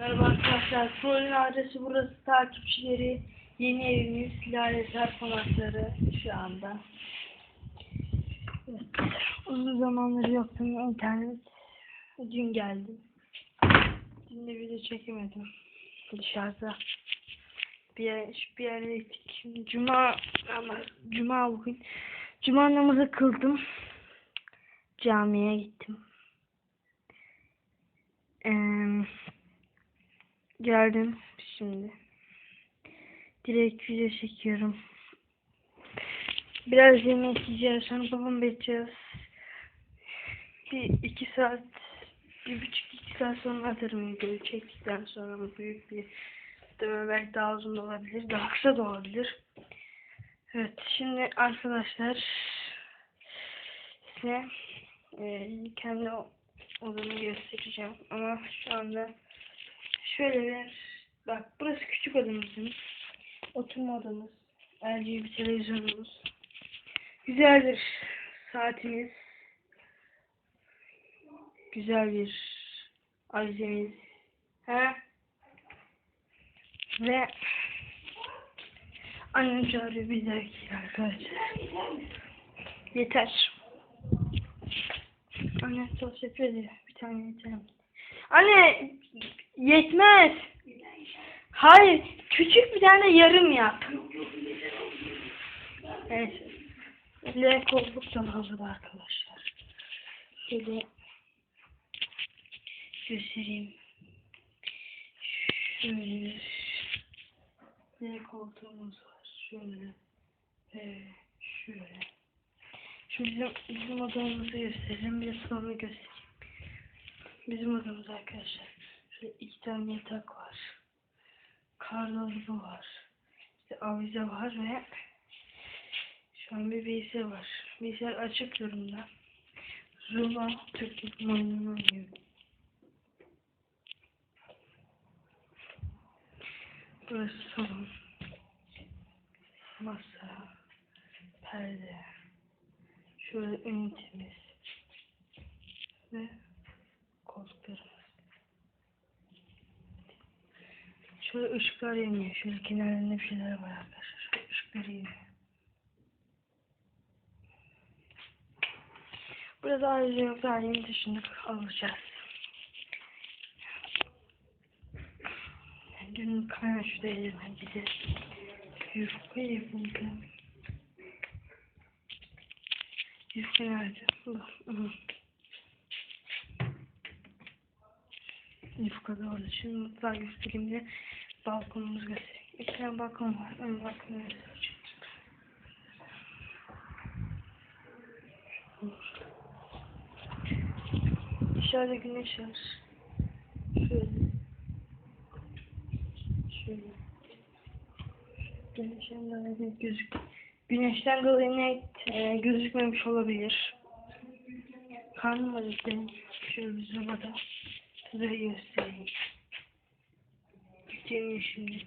Merhaba arkadaşlar. Trollün adresi burası. Takipçileri yeni evimiz Lale Sarpanakları şu anda. Evet. Uzun zamandır yoktum internet. Dün geldim. Dün de video çekemedim. Dışarıda. Bir yer, bir yere gittik. Cuma ama Cuma bugün. Cuma namazı kıldım. Camiye gittim. Eee Geldim şimdi. Direkt video çekiyorum. Biraz yemek yiyeceğiz. Sonra babamı bekleyeceğiz. Bir iki saat, bir buçuk iki saat sonra atarım videoyu çektikten sonra büyük bir deme belki daha uzun da olabilir. Daha kısa da olabilir. Evet şimdi arkadaşlar size e, kendi odamı göstereceğim. Ama şu anda Şöyle bir bak burası küçük odamızın. Oturma odamız. LG bir televizyonumuz. Güzeldir saatimiz. Güzel bir avizemiz. He ve annem çağırıyor bir dakika arkadaşlar. Yeter. Annem tost yapıyor diye bir tane yeter Anne yetmez. Hayır, küçük bir tane yarım yap. Evet. L koltuk da hazır arkadaşlar. Şöyle göstereyim. Şöyle L koltuğumuz var. Şöyle ve şöyle. Bizim, bizim odamızı göstereyim. Bir de salonu göstereyim. Bizim odamız arkadaşlar. Şöyle iki tane yatak var. Kardolabı var. İşte avize var ve şu an bir bilgisayar var. Bilgisayar açık durumda. Zula Türk oyununu oynuyor. Burası salon. Masa. Perde. Şöyle ünitemiz. Ve koltuklarımız. Şöyle ışıklar yanıyor. Şöyle kenarlarında bir şeyler var arkadaşlar. Şöyle ışıklar yanıyor. Burada ayrıca yok. Yeni taşındık. Alacağız. Dün kaynaşıda elime bir de yufka yapıldı. Yufka nerede? Bak. Da orada. Şimdi mutfağı göstereyim de balkonumuzu göstereyim. İki tane balkon var. Ön balkonu göstereceğim. Dışarıda güneş var. Şöyle. Şöyle. Güneşten dolayı gözük. Güneşten dolayı net e, gözükmemiş olabilir. Karnım acıktı. Şöyle bir sobada. Size göstereyim. Yükleniyor şimdi.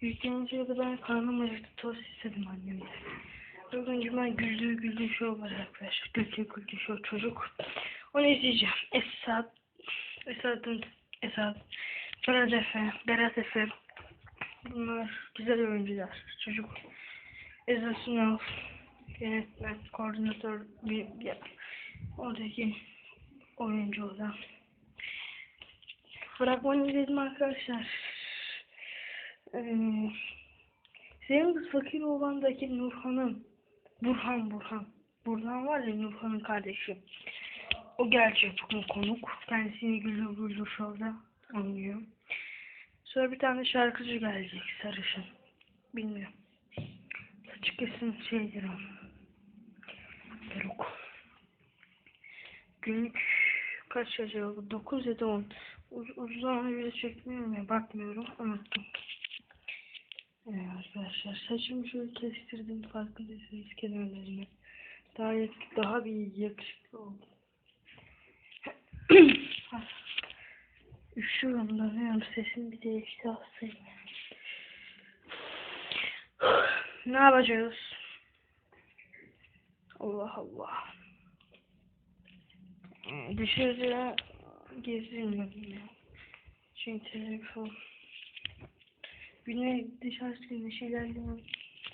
Yüklenince de ben karnım acıktı. Tost istedim annemden. Bugün cuma güldüğü güldüğü show var arkadaşlar. Güldüğü güldüğü show çocuk. Onu izleyeceğim. Esat. Esat'ın Esat. Berat Efe. Berat Efe. Bunlar güzel oyuncular. Çocuk. Eza Sınav. Yönetmen. Koordinatör. Bir, bir, oradaki oyuncu olan. Fragmanı izledim arkadaşlar. Ee, senin kız fakir olandaki Nurhan'ın Burhan Burhan. Burhan var ya Nurhan'ın kardeşi. O gelecek bugün konuk. Kendisini güldür güldür şovda oynuyor. Sonra bir tane şarkıcı gelecek sarışın. Bilmiyorum. Saçı kesin şeydir o. Peruk. Günlük kaç acaba bu? 9 ya da 10. Uz uzun zamandır video çekmiyorum ya bakmıyorum unuttum. Evet arkadaşlar saçımı şöyle kestirdim farkındaysanız kenarlarını. Daha daha bir yakışıklı oldu. Üşüyorum da bilmiyorum sesim bir değişti hastayım. ne yapacağız? Allah Allah. Dışarıda gezilmiyorum ya. Çünkü telefon güne dışarı güneş ilerleyen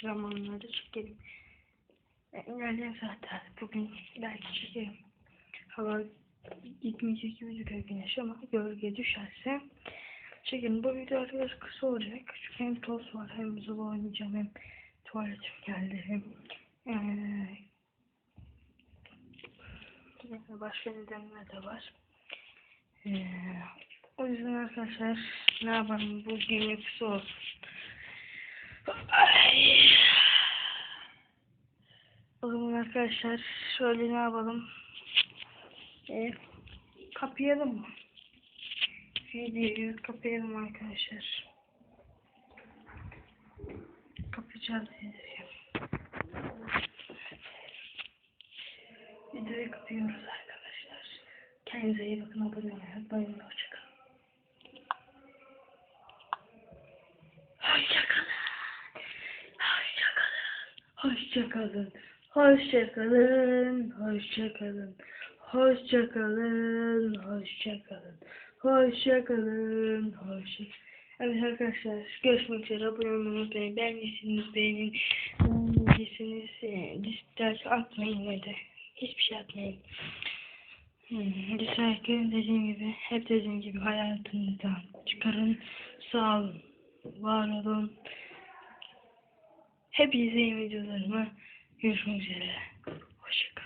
zamanlarda çekerim. Yani ilerleyen saatlerde bugün belki çekerim. Hava gitmeyecek gibi duruyor güneş ama gölge düşerse çekerim. Bu video arkadaşlar kısa olacak. Çünkü hem toz var hem zıva oynayacağım hem tuvaletim geldi hem eee başka nedenler de var. Eee o yüzden arkadaşlar ne yapalım bu günlük. Ay. O zaman arkadaşlar şöyle ne yapalım? E, kapayalım? Videoyu kapayalım arkadaşlar. Kapayacağız videoyu. Videoyu kapıyoruz. Kendinize iyi bakın. Abone olmayı unutmayın. Hoşçakalın. Hoşçakalın. Hoşçakalın. Hoşçakalın. Hoşçakalın. Hoşçakalın. Hoşçakalın. Hoşçakalın. Hoşçakalın. Evet arkadaşlar görüşmek üzere. Abone olmayı unutmayın. Beğendiyseniz beğenin. Beğenmediyseniz e, dislike atmayın de. Hiçbir şey atmayın. Hmm, dislike'ı dediğim gibi hep dediğim gibi hayatınızdan çıkarın. Sağ olun. Var olun. Hep izleyin videolarımı. Görüşmek üzere. Hoşçakalın.